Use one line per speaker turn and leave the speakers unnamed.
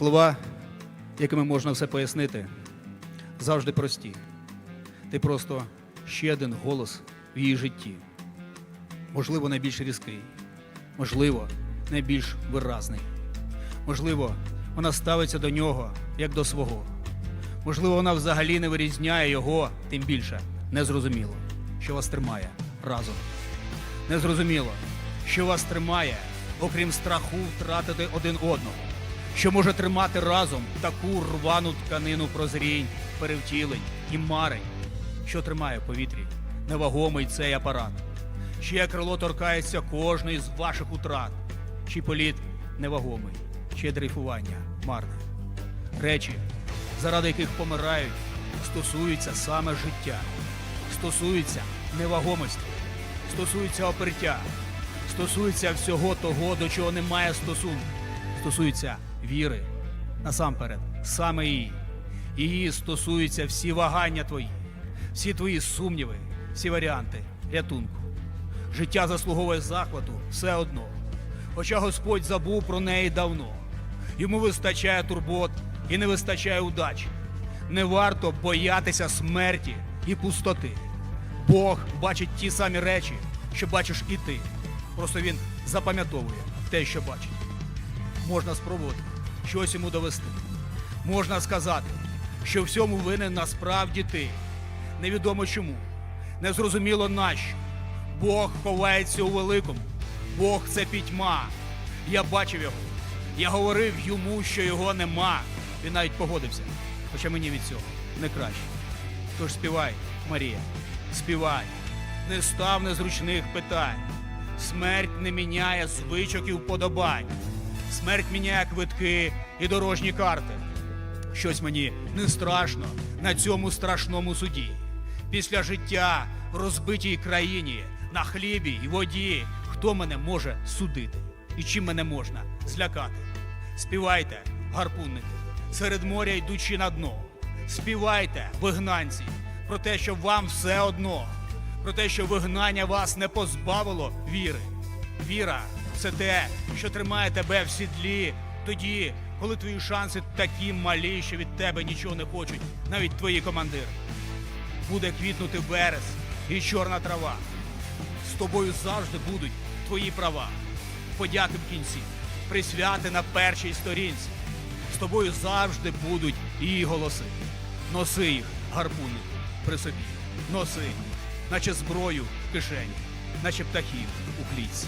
Слова, якими можна все пояснити, завжди прості. Ти просто ще один голос в її житті. Можливо, найбільш різкий, можливо, найбільш виразний. Можливо, вона ставиться до нього як до свого. Можливо, вона взагалі не вирізняє його, тим більше незрозуміло, що вас тримає разом. Незрозуміло, що вас тримає, окрім страху втратити один одного, що може тримати разом таку рвану тканину прозрінь, перевтілень і марень, що тримає в повітрі невагомий цей апарат, чиє крило торкається кожної з ваших утрат, чий політ невагомий, чиє дрейфування марне. Речі, заради яких помирають, стосуються саме життя, стосуються невагомості, стосуються опертя, стосуються всього того, до чого немає стосунку, стосуються віри, насамперед, саме її. Її стосуються всі вагання твої, всі твої сумніви, всі варіанти рятунку. Життя заслуговує захвату все одно. Хоча Господь забув про неї давно. Йому вистачає турбот і не вистачає удачі. Не варто боятися смерті і пустоти. Бог бачить ті самі речі, що бачиш і ти. Просто він запам'ятовує те, що бачить. Можна спробувати щось йому довести. Можна сказати, що всьому винен насправді ти. Невідомо чому. Незрозуміло нащо. Бог ховається у великому. Бог це пітьма. Я бачив його. Я говорив йому, що його нема. Він навіть погодився. Хоча мені від цього не краще. Тож співай, Марія, співай. Не став незручних питань. Смерть не міняє звичок і вподобань. Смерть міняє квитки і дорожні карти. Щось мені не страшно на цьому страшному суді. Після життя в розбитій країні, на хлібі і воді, хто мене може судити і чим мене можна злякати? Співайте, гарпунники, серед моря йдучи на дно. Співайте, вигнанці, про те, що вам все одно, про те, що вигнання вас не позбавило віри. Віра це те, що тримає тебе в сідлі тоді, коли твої шанси такі малі, що від тебе нічого не хочуть, навіть твої командири. Буде квітнути верес і чорна трава. З тобою завжди будуть твої права. Подяки в кінці, присвяти на першій сторінці. З тобою завжди будуть її голоси. Носи їх, гарпуннику, при собі. Носи, наче зброю в кишені, наче птахів у клітці.